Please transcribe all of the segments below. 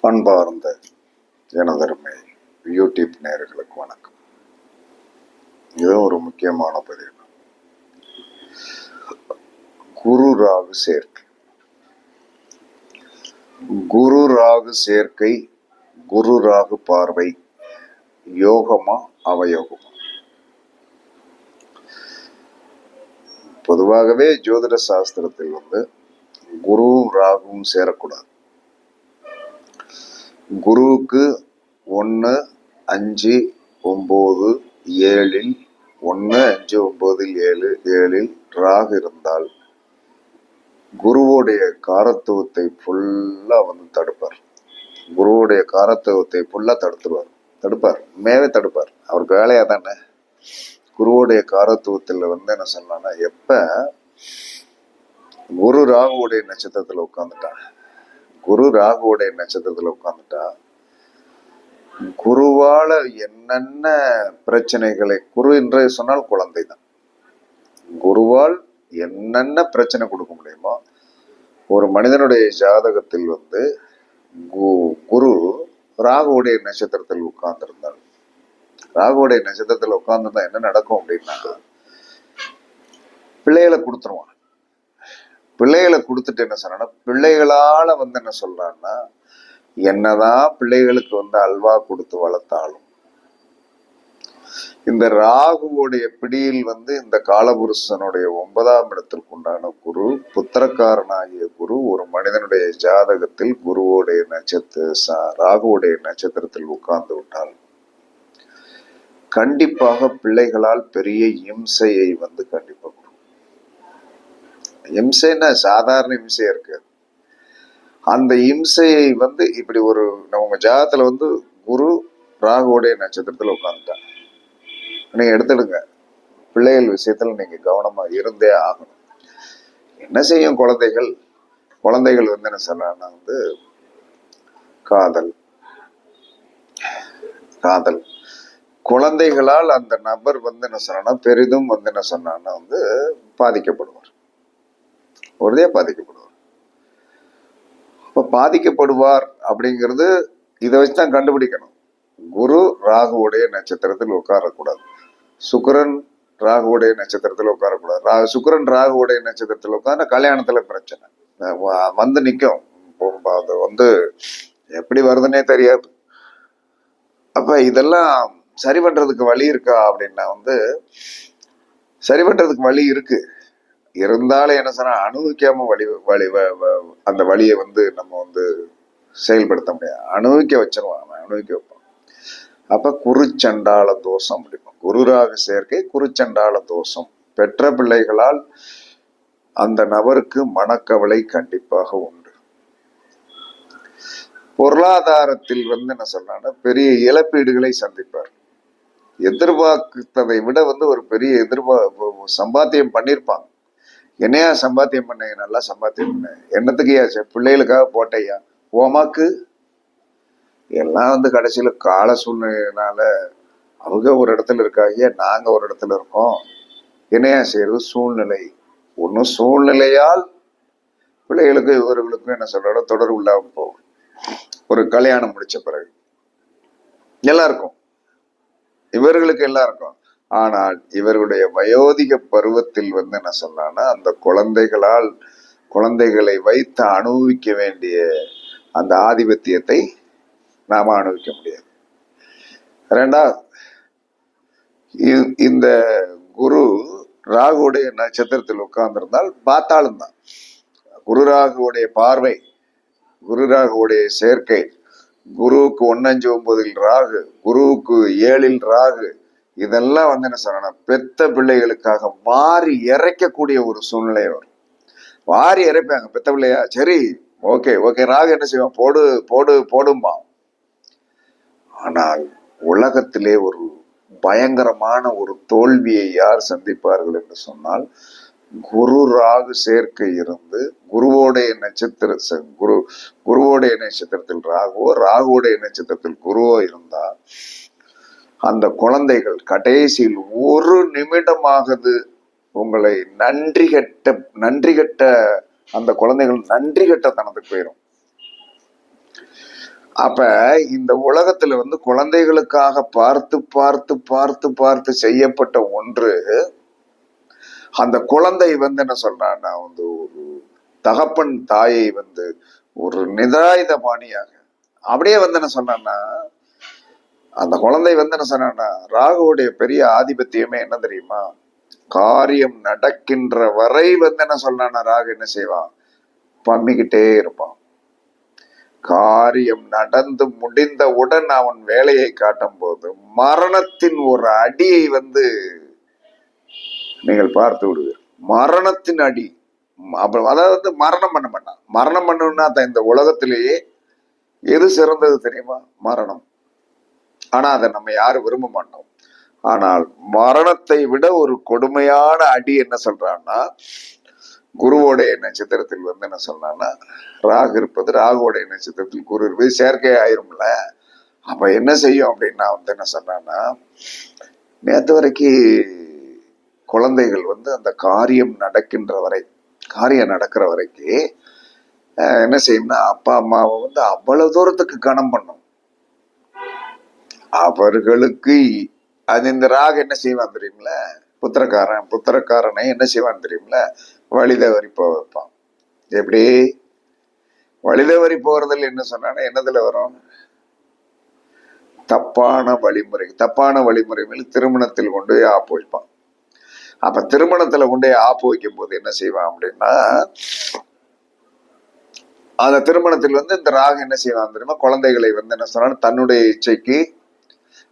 அன்பார்ந்த எனதருமை யூடியூப் நேர்களுக்கு வணக்கம். இது ஒரு முக்கியமான பதிவு. குரு ராகு சேர்க்கை. குரு ராகு சேர்க்கை குரு ராகு பார்வை யோகமா அவயோகமா? பொதுவாகவே ஜோதிட சாஸ்திரத்தில் வந்து குரு ராகுவும் சேரக்கூடாது. குருவுக்கு ஒன்று அஞ்சு ஒம்பது ஏழில் ஒன்று அஞ்சு ஒம்பதில் ஏழு ஏழில் ராகு இருந்தால் குருவோடைய காரத்துவத்தை ஃபுல்லாக வந்து தடுப்பார். குருவுடைய காரத்துவத்தை ஃபுல்லாக தடுத்துருவார். தடுப்பார். உண்மையாகவே தடுப்பார். அவருக்கு வேலையாக தானே குருவோடைய காரத்துவத்தில் வந்து என்ன சொல்லலாம்னா எப்போ குரு ராகுவோடைய நட்சத்திரத்தில் உட்காந்துட்டான் குரு ராகுவோடைய நட்சத்திரத்துல உட்காந்துட்டா குருவால என்னென்ன பிரச்சனைகளை குரு என்று சொன்னால் குழந்தை தான் குருவால் என்னென்ன பிரச்சனை கொடுக்க முடியுமோ ஒரு மனிதனுடைய ஜாதகத்தில் வந்து கு- குரு ராகுவுடைய நட்சத்திரத்தில் உட்கார்ந்திருந்தார். ராகுவுடைய நட்சத்திரத்தில் உட்கார்ந்துருந்தா என்ன நடக்கும் அப்படின்னா பிள்ளைகளை கொடுத்துருவான். பிள்ளைகளை கொடுத்துட்டு என்ன சொன்னா பிள்ளைகளால வந்து என்ன சொல்றான்னா என்னதான் பிள்ளைகளுக்கு வந்து அல்வா கொடுத்து வளர்த்தாலும் இந்த ராகுவோடைய பிடியில் வந்து இந்த காலபுருஷனுடைய ஒன்பதாம் இடத்திற்கு உண்டான குரு புத்திரக்காரனாகிய குரு ஒரு மனிதனுடைய ஜாதகத்தில் குருவோடைய நட்சத்திர ராகுவோடைய நட்சத்திரத்தில் உட்கார்ந்து விட்டால் கண்டிப்பாக பிள்ளைகளால் பெரிய இம்சையை வந்து கண்டிப்பாக இம்சைன்னா சாதாரண இம்சையாக இருக்காது அந்த இம்சையை வந்து இப்படி ஒரு நம்ம ஜாதத்தில் வந்து குரு ராகுவோடைய நட்சத்திரத்தில் உட்காந்துட்டான் நீங்கள் எடுத்துடுங்க. பிள்ளைகள் விஷயத்தில் நீங்கள் கவனமாக இருந்தே ஆகணும். என்ன செய்யும் குழந்தைகள்? குழந்தைகள் வந்து என்ன சொல்றாங்கன்னா வந்து காதல். காதல். குழந்தைகளால் அந்த நபர் வந்து என்ன சொன்னா பெரிதும் வந்து என்ன சொன்னான்னா வந்து பாதிக்கப்படுவார். உறுதியாக பாதிக்கப்படுவார். இப்ப பாதிக்கப்படுவார் அப்படிங்கிறது இதை வச்சு தான் கண்டுபிடிக்கணும். குரு ராகுவுடைய நட்சத்திரத்தில் உட்காரக்கூடாது. சுக்கரன் ராகுவுடைய நட்சத்திரத்தில் உட்காரக்கூடாது. ரா சுக்கிரன் ராகுவுடைய நட்சத்திரத்தில் உட்கார்ந்த கல்யாணத்துல பிரச்சனை. வந்து நிற்கும் அது வந்து எப்படி வருதுன்னே தெரியாது. அப்ப இதெல்லாம் சரி பண்றதுக்கு வழி இருக்கா அப்படின்னா வந்து சரி பண்றதுக்கு வழி இருக்கு. இருந்தாலும் என்ன சொன்னா அனுபவிக்காம வழி வழி வ- வ- அந்த வழியை வந்து நம்ம வந்து செயல்படுத்த முடியாது. அனுபவிக்க வச்சிருவான் அவன் அனுபவிக்க வைப்பான். அப்ப குருச்சண்டாள தோஷம் அப்படிப்போம் குருராக சேர்க்கை குருச்சண்டாள தோஷம். பெற்ற பிள்ளைகளால் அந்த நபருக்கு மனக்கவலை கண்டிப்பாக உண்டு. பொருளாதாரத்தில் வந்து என்ன சொல்றாங்கன்னா பெரிய இழப்பீடுகளை சந்திப்பார். எதிர்பார்த்ததை விட வந்து ஒரு பெரிய எதிர்பார்ப்பு சம்பாத்தியம் பண்ணியிருப்பாங்க என்னையா சம்பாத்தியம் பண்ண? நல்லா சம்பாத்தியம் பண்ண. என்னத்துக்குயா சே- பிள்ளைகளுக்காக போட்டையா? ஓமாக்கு எல்லாம் வந்து கடைசியில் கால சூழ்நிலையினால அவங்க ஒரு இடத்துல இருக்காங்க நாங்கள் ஒரு இடத்துல இருக்கோம். என்னையா செய்யறது? சூழ்நிலை. ஒன்றும் சூழ்நிலையால் பிள்ளைகளுக்கு இவர்களுக்கும் என்ன சொல்றோட தொடர்பு இல்லாமல் போகும். ஒரு கல்யாணம் முடிச்ச பிறகு. எல்லாருக்கும். இவர்களுக்கு எல்லாருக்கும். ஆனால் இவர்களுடைய வயோதிக பருவத்தில் வந்து என்ன சொன்னான்னா அந்த குழந்தைகளால் குழந்தைகளை வைத்து அனுபவிக்க வேண்டிய அந்த ஆதிபத்தியத்தை நாம அனுபவிக்க முடியாது. ரெண்டாவது இந்த குரு ராகுடைய நட்சத்திரத்தில் உட்கார்ந்திருந்தால் பார்த்தாலும் தான். குரு ராகுவுடைய பார்வை குரு ராகுவுடைய சேர்க்கை குருவுக்கு ஒன்னஞ்சு ஒன்பதில் ராகு குருவுக்கு ஏழில் ராகு இதெல்லாம் வந்து என்ன சொல்லணும் பெத்த பிள்ளைகளுக்காக மாறி இறைக்கக்கூடிய ஒரு சூழ்நிலை வரும். வாரி இறைப்பாங்க. பெத்த பிள்ளையா? சரி ஓகே ஓகே. ராகு என்ன செய்வான்? போடு போடு போடும்பா ஆனால் உலகத்திலே ஒரு பயங்கரமான ஒரு தோல்வியை யார் சந்திப்பார்கள் என்று சொன்னால் குரு ராகு சேர்க்கை இருந்து குருவோடைய நட்சத்திர ச- குரு குருவோடைய நட்சத்திரத்தில் ராகுவோ ராகுவோடைய நட்சத்திரத்தில் குருவோ இருந்தா அந்த குழந்தைகள் கடைசியில் ஒரு நிமிடமாகது உங்களை நன்றி கட்ட நன்றி கட்ட அந்த குழந்தைகள் நன்றி கெட்டத்தனத்துக்கு போயிடும் அப்ப இந்த உலகத்துல வந்து குழந்தைகளுக்காக பார்த்து பார்த்து பார்த்து பார்த்து செய்யப்பட்ட ஒன்று அந்த குழந்தை வந்து என்ன சொல்றான்னா வந்து ஒரு தகப்பன் தாயை வந்து ஒரு நிதாயுதபாணியாக அப்படியே வந்து என்ன சொன்னான்னா அந்த குழந்தை வந்து என்ன சொன்னான்னா ராகுவுடைய பெரிய ஆதிபத்தியமே என்ன தெரியுமா? காரியம் நடக்கின்ற வரை வந்து என்ன சொன்னா ராகு என்ன செய்வான் பண்ணிக்கிட்டே இருப்பான் காரியம் நடந்து முடிந்தவுடன் அவன் வேலையை காட்டும் போது மரணத்தின் ஒரு அடியை வந்து நீங்கள் பார்த்து விடுவீர் மரணத்தின் அடி. அப்புறம் அதாவது வந்து மரணம் பண்ண மாட்டான். மரணம் பண்ணணும்னா தான் இந்த உலகத்திலேயே எது சிறந்தது தெரியுமா? மரணம். ஆனா அதை நம்ம யாரும் விரும்ப மாட்டோம். ஆனால் மரணத்தை விட ஒரு கொடுமையான அடி என்ன சொல்றான்னா குருவோடைய நட்சத்திரத்தில் வந்து என்ன சொன்னான்னா ராகு இருப்பது ராகுவோடைய நட்சத்திரத்தில் குரு இருப்பது செயற்கை ஆயிரும்ல. அப்ப என்ன செய்யும் அப்படின்னா வந்து என்ன சொன்னான்னா நேற்று வரைக்கும் குழந்தைகள் வந்து அந்த காரியம் நடக்கின்ற வரை காரியம் நடக்கிற வரைக்கு என்ன செய்யும்னா அப்பா அம்மாவை வந்து அவ்வளவு தூரத்துக்கு கனம் பண்ணும். அவர்களுக்கு அது இந்த ராக என்ன செய்வான் தெரியுமில? புத்திரக்காரன் புத்திரக்காரனை என்ன செய்வான் தெரியுமில? வழிதவறி போக வைப்பான். எப்படி? வழிதவறி போறதுல என்ன சொன்னா என்னதுல வரும்? தப்பான வழிமுறை தப்பான வழிமுறை மேல் திருமணத்தில் கொண்டு போய் ஆப்பு வைப்பான். அப்ப திருமணத்துல கொண்டு போய் ஆப்பு வைக்கும் போது என்ன செய்வான் அப்படின்னா அந்த திருமணத்தில் வந்து இந்த ராக என்ன செய்வான் தெரியுமா? குழந்தைகளை வந்து என்ன சொன்னா தன்னுடைய இச்சைக்கு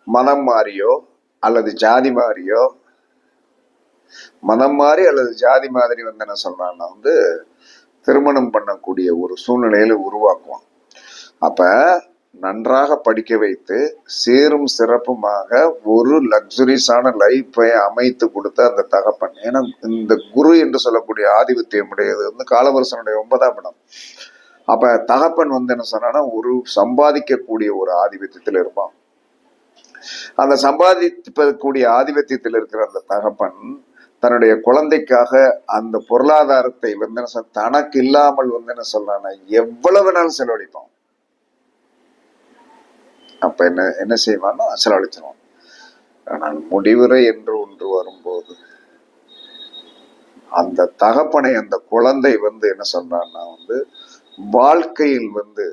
மனம் மாறியோ அல்லது ஜாதி மாறியோ? மனம் மாறி அல்லது ஜாதி மாதிரி வந்து என்ன சொல்றான்னா வந்து திருமணம் பண்ணக்கூடிய ஒரு சூழ்நிலையில உருவாக்குவான். அப்ப நன்றாக படிக்க வைத்து சேரும் சிறப்புமாக ஒரு லக்ஸுரிஸான லைஃப்பை அமைத்து கொடுத்த அந்த தகப்பன். ஏன்னா இந்த குரு என்று சொல்லக்கூடிய ஆதிபத்தியம் உடையது வந்து காலவரசனுடைய ஒன்பதாம் இடம். அப்ப தகப்பன் வந்து என்ன சொன்னா ஒரு சம்பாதிக்கக்கூடிய ஒரு ஆதிபத்தியத்தில் இருப்பான். அந்த சம்பாதிப்பதற்கூடிய ஆதிபத்தியத்தில் இருக்கிற அந்த தகப்பன் தன்னுடைய குழந்தைக்காக அந்த பொருளாதாரத்தை வந்து என்ன சொல் தனக்கு இல்லாமல் வந்து என்ன சொல்றானா எவ்வளவு நாள் செலவழிப்போம் அப்ப என்ன என்ன செய்வான்னா செலவழிச்சிருவோம் ஆனால் முடிவுரை என்று ஒன்று வரும்போது அந்த தகப்பனை அந்த குழந்தை வந்து என்ன சொல்றான்னா வந்து வாழ்க்கையில் வந்து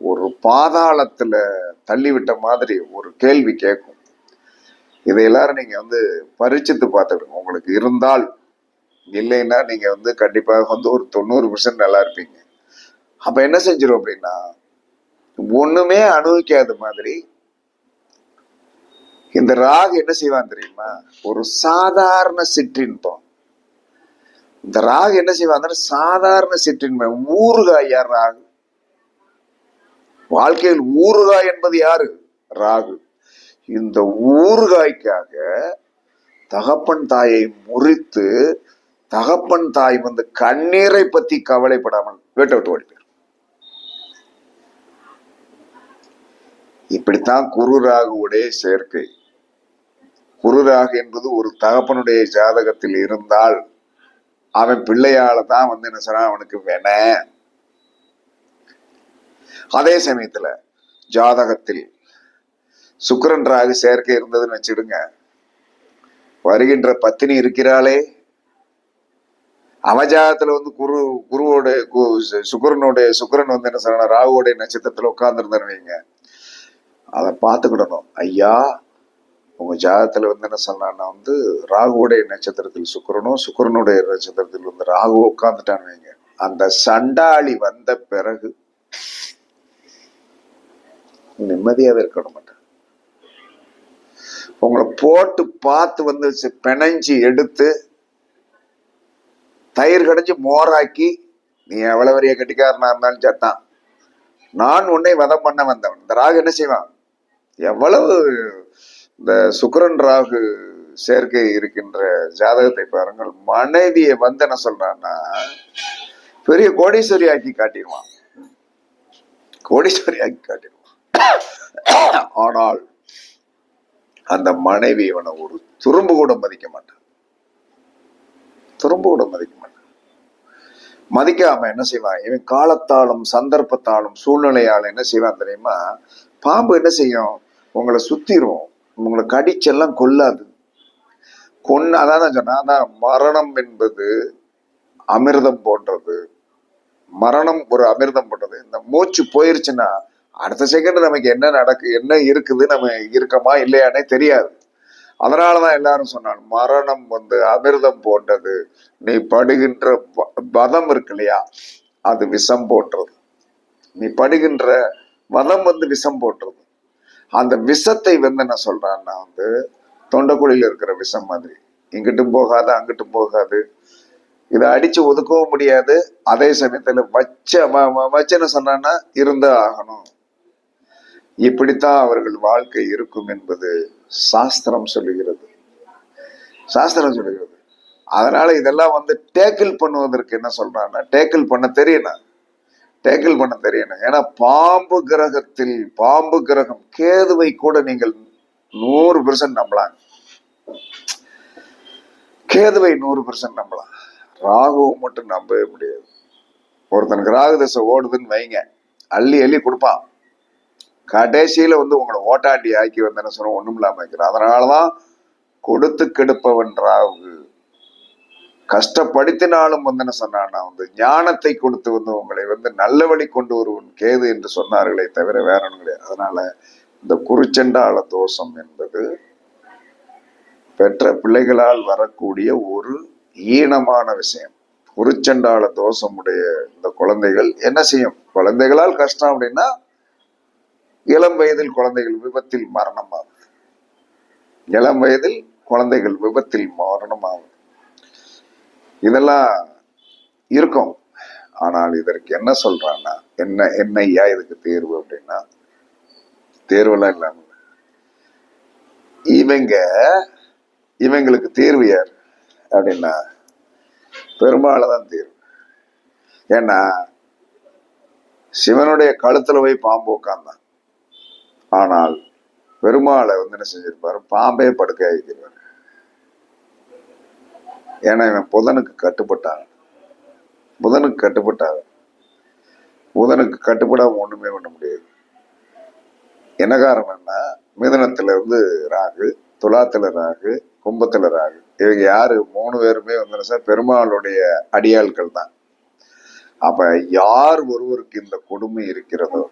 ஒரு பாதாளத்துல தள்ளிவிட்ட மாதிரி ஒரு கேள்வி கேட்கும். இதை எல்லாரும் நீங்க வந்து பரிச்சித்து பார்த்துடுங்க உங்களுக்கு இருந்தால் இல்லைன்னா நீங்க வந்து கண்டிப்பாக வந்து ஒரு தொண்ணூறு பர்சன்ட் நல்லா இருப்பீங்க. அப்ப என்ன செஞ்சிரும் அப்படின்னா ஒண்ணுமே அனுபவிக்காத மாதிரி இந்த ராகு என்ன செய்வான் தெரியுமா? ஒரு சாதாரண சிற்றின்பம் இந்த ராகு என்ன செய்வான்? சாதாரண சிற்றின்பம் ஊறுகாயா ராகு? வாழ்க்கையில் ஊறுகாய் என்பது யாரு? ராகு. இந்த ஊறுகாய்க்காக தகப்பன் தாயை முறித்து தகப்பன் தாய் வந்து கண்ணீரை பத்தி கவலைப்படாமல் வீட்டை விட்டு ஓடி போயிரும் இப்படித்தான் குரு ராகுவுடைய சேர்க்கை. குரு ராகு என்பது ஒரு தகப்பனுடைய ஜாதகத்தில் இருந்தால் அவன் பிள்ளையால தான் வந்து என்ன சொன்னா அவனுக்கு வேண அதே சமயத்துல ஜாதகத்தில் சுக்கரன் ராகு சேர்க்கை இருந்ததுன்னு வச்சிடுங்க வருகின்ற பத்தினி இருக்கிறாளே. அவஜாதத்துல வந்து குரு குருவோட கு- சுக்கரன் வந்து என்ன சொல்றாங்க ராகுவோடைய நட்சத்திரத்துல உட்கார்ந்துருந்தாரு வைங்க. அதை பார்த்துக்கிடணும். ஐயா உங்க ஜாதகத்துல வந்து என்ன சொன்னான்னா வந்து ராகுவோடைய நட்சத்திரத்தில் சுக்கரனும் சுக்கிரனுடைய நட்சத்திரத்தில் வந்து ராகு உட்கார்ந்துட்டான்னு வைங்க. அந்த சண்டாளி வந்த பிறகு நிம்மதியாகவே இருக்க மாட்டேன். உங்களை போட்டு பார்த்து வந்து பிணைஞ்சு எடுத்து தயிர் கடைஞ்சு மோராக்கி நீ எவ்வளவு பெரிய கட்டிக்காரனா இருந்தாலும் சத்தான் நான் உன்னை வதம் பண்ண வந்தவன். இந்த ராகு என்ன செய்வான்? எவ்வளவு இந்த சுக்கரன் ராகு சேர்க்கை இருக்கின்ற ஜாதகத்தை பாருங்கள். மனைவியை வந்து என்ன சொல்றான்னா பெரிய கோடீஸ்வரி ஆக்கி காட்டிடுவான். கோடீஸ்வரி ஆக்கி காட்டிடுவான். ஆனால் அந்த மனைவி இவனை ஒரு துரும்பு கூட மதிக்க மாட்டான். துரும்பு கூட மதிக்க மாட்டான். மதிக்காம என்ன செய்வான்? இவன் காலத்தாலும் சந்தர்ப்பத்தாலும் சூழ்நிலையால் என்ன செய்வான் தெரியுமா? பாம்பு என்ன செய்யும்? உங்களை சுத்திரும். உங்களை கடிச்செல்லாம் கொல்லாது கொன்னு அதான் சொன்னா அதான் மரணம் என்பது அமிர்தம் போன்றது. மரணம் ஒரு அமிர்தம் போன்றது. இந்த மூச்சு போயிருச்சுன்னா அடுத்த செகண்ட் நமக்கு என்ன நடக்கு என்ன இருக்குது நம்ம இருக்கமா இல்லையானே தெரியாது. அதனாலதான் எல்லாரும் சொன்னாங்க மரணம் வந்து அமிர்தம் போன்றது நீ படுகின்ற வ- வதம் இருக்கு இல்லையா அது விஷம் போன்றது நீ படுகின்ற வதம் வந்து விஷம் போன்றது அந்த விஷத்தை வந்து என்ன சொல்றான்னா வந்து தொண்டக்குழியில் இருக்கிற விஷம் மாதிரி. இங்கிட்டும் போகாது அங்கிட்டும் போகாது. இதை அடிச்சு ஒதுக்கவும் முடியாது. அதே சமயத்துல வச்ச வ- வச்சு என்ன சொன்னான்னா இருந்தே ஆகணும். இப்படித்தான் அவர்கள் வாழ்க்கை இருக்கும் என்பது சாஸ்திரம் சொல்லுகிறது. சாஸ்திரம் சொல்லுகிறது. அதனால இதெல்லாம் வந்து டேக்கிள் பண்ணுவதற்கு என்ன சொல்றாங்கன்னா டேக்கிள் பண்ண தெரியணும் டேக்கிள் பண்ண தெரியணும் ஏன்னா பாம்பு கிரகத்தில் பாம்பு கிரகம் கேதுவை கூட நீங்கள் நூறு பெர்சன்ட் நம்பலாம். கேதுவை நூறு பெர்சன்ட் நம்பலாம். ராகுவை மட்டும் நம்பவே முடியாது. ஒருத்தனுக்கு ராகு தசை ஓடுதுன்னு வைங்க. அள்ளி அள்ளி கொடுப்பான். கடைசியில வந்து உங்களை ஓட்டாண்டி ஆக்கி வந்து என்ன சொல்ல ஒண்ணும் இல்லாம வைக்கிறான் அதனாலதான் கொடுத்து கெடுப்பவன் ராகு. கஷ்டப்படுத்தினாலும் வந்து என்ன சொன்னான்னா வந்து ஞானத்தை கொடுத்து வந்து உங்களை வந்து நல்ல வழி கொண்டு வருவன் கேது என்று சொன்னார்களே தவிர வேற ஒன்றும் கிடையாது. அதனால இந்த குருச்சண்டாள தோஷம் என்பது பெற்ற பிள்ளைகளால் வரக்கூடிய ஒரு ஈனமான விஷயம். குருச்சண்டாள தோஷமுடைய இந்த குழந்தைகள் என்ன செய்யும்? குழந்தைகளால் கஷ்டம் அப்படின்னா இளம் வயதில் குழந்தைகள் விபத்தில் மரணம் ஆகுது இளம் வயதில் குழந்தைகள் விபத்தில் மரணம் ஆகுது இதெல்லாம் இருக்கும். ஆனால் இதற்கு என்ன சொல்றான்னா என்ன என்ன ஐயா இதுக்கு தேர்வு அப்படின்னா தேர்வெல்லாம் இல்லாம. இவங்க இவங்களுக்கு தேர்வு யார் அப்படின்னா பெருமாளை தான் தேர்வு. ஏன்னா சிவனுடைய கழுத்துல போய் பாம்பு உட்காந்தான் ஆனால் பெருமாளை வந்து என்ன செஞ்சிருப்பாரு? பாம்பே படுக்கை ஆகிக்கிறார் ஏன்னா இவன் புதனுக்கு கட்டுப்பட்டான். புதனுக்கு கட்டுப்பட்டாங்க புதனுக்கு கட்டுப்படாம ஒண்ணுமே பண்ண முடியாது. என்ன காரணம்னா மிதனத்துல இருந்து ராகு துலாத்துல ராகு கும்பத்துல ராகு. இவங்க யாரு? மூணு பேருமே வந்து சார் பெருமாளுடைய அடியாள்கள் தான் அப்ப யார் ஒருவருக்கு இந்த கொடுமை இருக்கிறதோ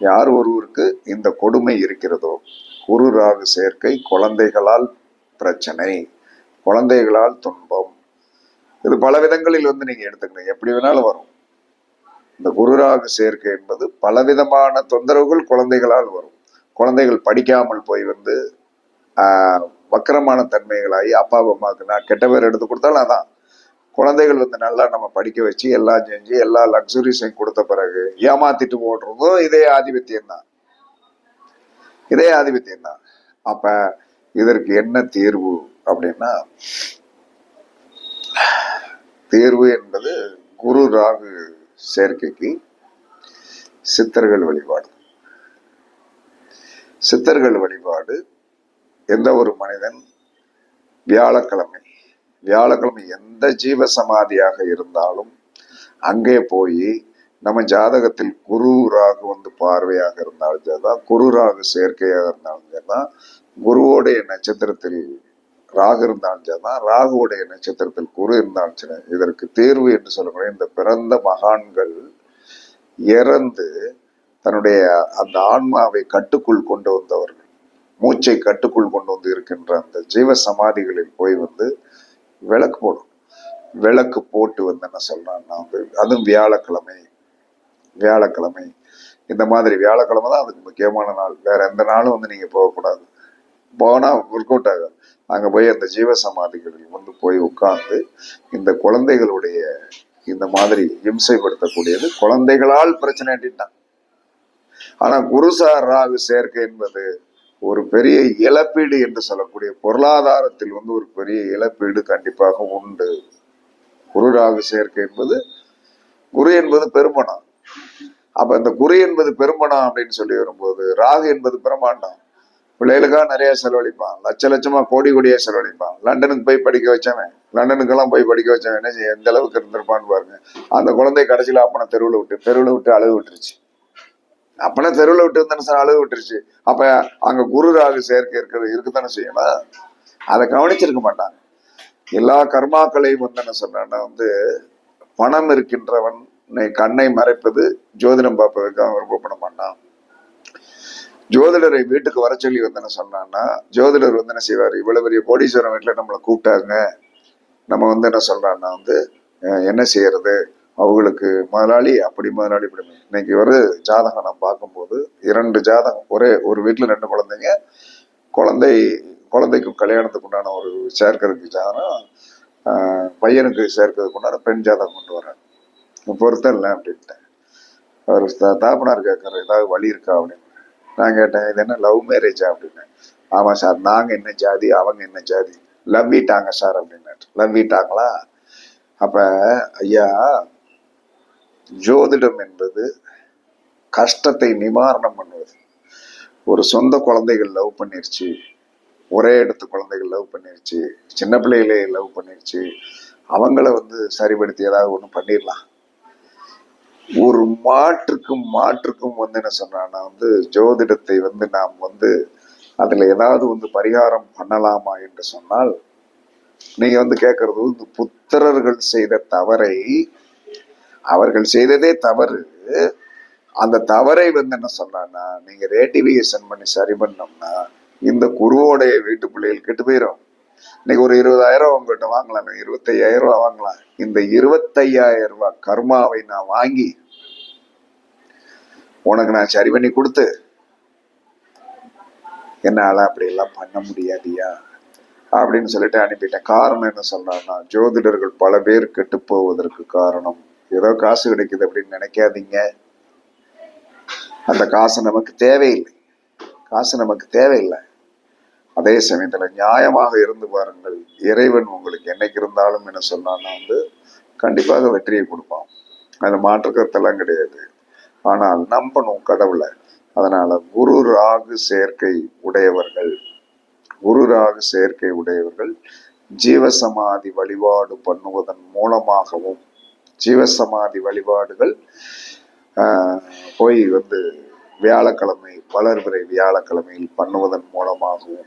யார் ஒருவருக்கு இந்த கொடுமை இருக்கிறதோ குரு ராகு சேர்க்கை குழந்தைகளால் பிரச்சனை குழந்தைகளால் துன்பம். இது பல விதங்களில் வந்து நீங்க எடுத்துக்கணும். எப்படி வேணாலும் வரும். இந்த குரு ராகு சேர்க்கை என்பது பலவிதமான தொந்தரவுகள் குழந்தைகளால் வரும். குழந்தைகள் படிக்காமல் போய் வந்து ஆஹ், வக்கரமான தன்மைகளாகி அப்பா அம்மாவுக்கு நான் கெட்ட பேர் எடுத்து கொடுத்தாலும் அதான். குழந்தைகள் வந்து நல்லா நம்ம படிக்க வச்சு எல்லாம் செஞ்சு எல்லா லக்ஸுரிஸையும் கொடுத்த பிறகு ஏமாத்திட்டு ஓடுறதும் இதே ஆதிபத்தியம் தான் இதே ஆதிபத்தியம் தான் அப்ப இதற்கு என்ன தீர்வு அப்படின்னா தீர்வு என்பது குரு ராகு சேர்க்கைக்கு சித்தர்கள் வழிபாடு. சித்தர்கள் வழிபாடு எந்த ஒரு மனிதன் வியாழக்கிழமை வியாழக்கிழமை எந்த ஜீவ சமாதியாக இருந்தாலும் அங்கே போய் நம்ம ஜாதகத்தில் குரு ராகு வந்து பார்வையாக இருந்தாலும் சரிதான். குரு ராகு சேர்க்கையாக இருந்தாலும் சரிதான். குருவோடைய நட்சத்திரத்தில் ராகு இருந்தாலும் சரிதான். ராகுவுடைய நட்சத்திரத்தில் குரு இருந்தாலும் சரி. இதற்கு தேர்வு என்று சொல்லக்கூடிய இந்த பிறந்த மகான்கள் இறந்து தன்னுடைய அந்த ஆன்மாவை கட்டுக்குள் கொண்டு வந்தவர்கள் மூச்சை கட்டுக்குள் கொண்டு வந்து இருக்கின்ற அந்த ஜீவ சமாதிகளில் போய் வந்து விளக்கு போடும் விளக்கு போட்டு வந்து என்ன சொல்றான்னா வந்து அதுவும் வியாழக்கிழமை வியாழக்கிழமை. இந்த மாதிரி வியாழக்கிழமை தான் அதுக்கு முக்கியமான நாள். வேற எந்த நாளும் வந்து நீங்க போகக்கூடாது. போனா ஒர்க் அவுட் ஆகும் அங்க போய் அந்த ஜீவ சமாதிகளில் வந்து போய் உட்கார்ந்து இந்த குழந்தைகளுடைய இந்த மாதிரி இம்சைப்படுத்தக்கூடியது குழந்தைகளால் பிரச்சனை ஆட்டிட்டான் ஆனா குருசார் ராகு சேர்க்கை என்பது ஒரு பெரிய இழப்பீடு என்று சொல்லக்கூடிய பொருளாதாரத்தில் வந்து ஒரு பெரிய இழப்பீடு கண்டிப்பாக உண்டு. குரு ராகு சேர்க்கை என்பது குரு என்பது பெருமணம் அப்ப இந்த குரு என்பது பெருமணம் அப்படின்னு சொல்லி வரும்போது ராகு என்பது பிரம்மாண்டம். பிள்ளைகளுக்காக நிறைய செலவழிப்பான். லட்ச லட்சமா கோடி கோடியா செலவழிப்பான். லண்டனுக்கு போய் படிக்க வச்சவன். லண்டனுக்கெல்லாம் போய் படிக்க வச்சவன் என்ன செய்ய எந்த அளவுக்கு இருந்திருப்பான்னு பாருங்க. அந்த குழந்தை கடைசியில் அப்பனை தெருவில் விட்டு தெருவில் விட்டு அழுது விட்டுருச்சு. அப்பனை தெருவில் விட்டு இருந்தானே சார் அழுது விட்டுருச்சு. அப்ப அங்க குரு ராகு சேர்க்கை இருக்கிறது இருக்குதானே செய்யணும் அதை கவனிச்சிருக்க மாட்டாங்க. எல்லா கர்மாக்களையும் வந்து என்ன சொன்னா வந்து பணம் இருக்கின்றவன் கண்ணை மறைப்பது ஜோதிடம் பார்ப்பதற்காக விருப்பப்பட மாட்டான். ஜோதிடரை வீட்டுக்கு வர சொல்லி வந்து என்ன சொன்னான்னா ஜோதிடர் வந்து என்ன செய்வார்? இவ்வளவு பெரிய கோடீஸ்வரன் வீட்டில் நம்மளை கூப்பிட்டாங்க நம்ம வந்து என்ன சொல்றான்னா வந்து அஹ், என்ன செய்யறது? அவங்களுக்கு முதலாளி அப்படி முதலாளி இப்படி இன்னைக்கு ஒரு ஜாதகம் நான் பார்க்கும்போது இரண்டு ஜாதகம் ஒரே ஒரு வீட்டில் ரெண்டு குழந்தைங்க. குழந்தை குழந்தைக்கும் கல்யாணத்துக்கு உண்டான ஒரு சேர்க்கறதுக்கு ஜாதகம். பையனுக்கு சேர்க்கறதுக்கு உண்டான பெண் ஜாதகம் கொண்டு வரேன் பொருத்தம் இல்லை அப்படின்ட்டேன். அவர் தா- தாப்பனார் கேட்கற ஏதாவது வழி இருக்கா அப்படின்னு. நான் கேட்டேன் இது என்ன லவ் மேரேஜா அப்படின்னேன். ஆமாம் சார் நாங்கள் என்ன ஜாதி அவங்க என்ன ஜாதி? லவ் வீட்டாங்க சார் அப்படின்னாரு. லவ் வீட்டாங்களா? ஐயா ஜோதிடம் என்பது கஷ்டத்தை நிவாரணம் பண்ணுவது. ஒரு சொந்த குழந்தைகள் லவ் பண்ணிருச்சு. ஒரே இடத்து குழந்தைகள் லவ் பண்ணிருச்சு. சின்ன பிள்ளைகளே லவ் பண்ணிருச்சு. அவங்கள வந்து சரிப்படுத்தி ஏதாவது ஒண்ணு பண்ணிடலாம். ஒரு மாற்றுக்கும் மாற்றுக்கும் வந்து என்ன சொன்னா வந்து ஜோதிடத்தை வந்து நாம் வந்து அதுல ஏதாவது வந்து பரிகாரம் பண்ணலாமா என்று சொன்னால் நீங்கள் வந்து கேட்கறது வந்து புத்திரர்கள் செய்த தவறை அவர்கள் செய்ததே தவறு. அந்த தவறை வந்து என்ன சொன்னான்னா நீங்க ரேட்டிவிகேஷன் பண்ணி சரி பண்ணோம்னா இந்த குருவோடைய வீட்டு பிள்ளைகள் கெட்டு போயிடும் இன்னைக்கு ஒரு இருபதாயிரம் உங்ககிட்ட வாங்கலாம் இருபத்தையாயிரம் ரூபாய் வாங்கலாம். இந்த இருபத்தையாயிரம் ரூபாய் கர்மாவை நான் வாங்கி உனக்கு நான் சரி பண்ணி கொடுத்து என்னால அப்படி எல்லாம் பண்ண முடியாதியா? அப்படின்னு சொல்லிட்டு அனுப்பிட்டேன். காரணம் என்ன சொன்னான்னா ஜோதிடர்கள் பல பேர் கெட்டு போவதற்கு காரணம் ஏதோ காசு கிடைக்குது அப்படின்னு நினைக்காதீங்க. அந்த காசு நமக்கு தேவையில்லை. காசு நமக்கு தேவையில்லை. அதே சமயத்துல நியாயமாக இருந்து பாருங்கள். இறைவன் உங்களுக்கு என்னைக்கு இருந்தாலும் என்ன சொன்னான்னா வந்து கண்டிப்பாக வெற்றியை கொடுப்பான். அது மாற்று கருத்தெல்லாம் கிடையாது. ஆனால் நம்பணும் கடவுளை. அதனால குரு ராகு சேர்க்கை உடையவர்கள் குரு ராகு சேர்க்கை உடையவர்கள் ஜீவசமாதி வழிபாடு பண்ணுவதன் மூலமாகவும் ஜீவசமாதி வழிபாடுகள் போய் வந்து வியாழக்கிழமை வளர்பிறை வியாழக்கிழமையில் பண்ணுவதன் மூலமாகவும்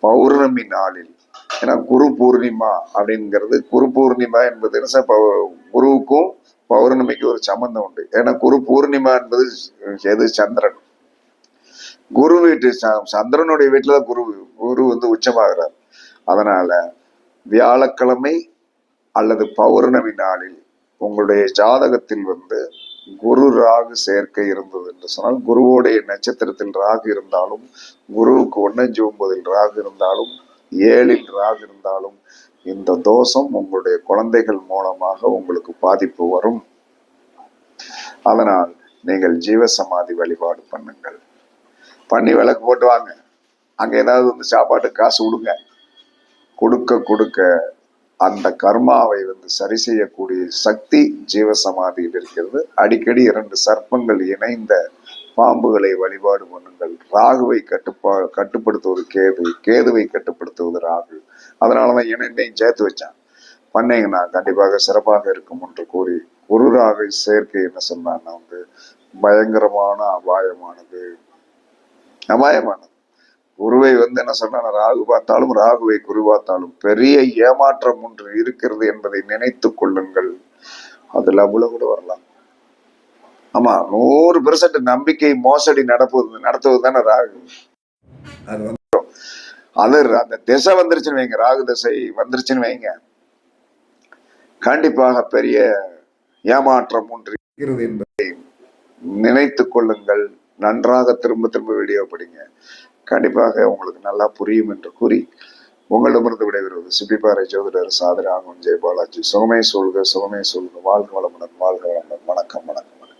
பௌர்ணமி நாளில் ஏன்னா குரு பூர்ணிமா அப்படிங்கிறது குரு பூர்ணிமா என்பது என்ன சார், பௌ- குருவுக்கும் பௌர்ணமிக்கு ஒரு சம்பந்தம் உண்டு. ஏன்னா குரு பூர்ணிமா என்பது எது? சந்திரன். குரு வீட்டு சந்திரனுடைய வீட்டுல தான் குரு குரு வந்து உச்சமாகிறார். அதனால வியாழக்கிழமை அல்லது பௌர்ணமி நாளில் உங்களுடைய ஜாதகத்தில் வந்து குரு ராகு சேர்க்கை இருந்தது என்று சொன்னால் குருவோடைய நட்சத்திரத்தில் ராகு இருந்தாலும் குருவுக்கு ஒன்னஞ்சு ஒன்பதில் ராகு இருந்தாலும் ஏழில் ராகு இருந்தாலும் இந்த தோஷம் உங்களுடைய குழந்தைகள் மூலமாக உங்களுக்கு பாதிப்பு வரும். அதனால் நீங்கள் ஜீவசமாதி வழிபாடு பண்ணுங்கள். பண்ணி விளக்கு போட்டு வாங்க. அங்க ஏதாவது வந்து சாப்பாட்டுக்கு காசு கொடுங்க. கொடுக்க கொடுக்க அந்த கர்மாவை வந்து சரி செய்யக்கூடிய சக்தி ஜீவசமாதியில் இருக்கிறது. அடிக்கடி இரண்டு சர்ப்பங்கள் இணைந்த பாம்புகளை வழிபாடு பண்ணுங்கள். ராகுவை கட்டுப்பா கட்டுப்படுத்துவது கேது கேதுவை கட்டுப்படுத்துவது ராகு. அதனாலதான் என்னையும் சேர்த்து வச்சான். பண்ணீங்கன்னா கண்டிப்பாக சிறப்பாக இருக்கும் என்று கூறி குரு ராகு சேர்க்கை என்ன சொன்னான்னா வந்து பயங்கரமான அபாயமானது. அபாயமானது. குருவை வந்து என்ன சொன்னா ராகு பார்த்தாலும் ராகுவை குரு பார்த்தாலும் பெரிய ஏமாற்றம் ஒன்று இருக்கிறது என்பதை நினைத்துக் கொள்ளுங்கள். அதுல அவ்வளவு கூட வரலாம். ஆமா நூறு பெர்சன்ட் நம்பிக்கை மோசடி நடப்புவது நடத்துவது தானே ராகு. அது வந்துடும் அது அந்த திசை வந்துருச்சுன்னு வைங்க ராகு திசை வந்துருச்சுன்னு வைங்க. கண்டிப்பாக பெரிய ஏமாற்றம் ஒன்று இருக்கிறது என்பதை நினைத்து கொள்ளுங்கள். நன்றாக திரும்ப திரும்ப வீடியோ படிங்க. கண்டிப்பாக உங்களுக்கு நல்லா புரியும் என்று கூறி உங்களிடமிருந்து விடைபெறுவது சிப்பிப்பாறை ஜோதிடர் சாதராகும் ஜெய் பாலாஜி. சுகமே சொல்க சுகமே சொல்க. வாழ்க வளமுடன் வாழ்க வளமுடன். வணக்கம் வணக்கம் வணக்கம்.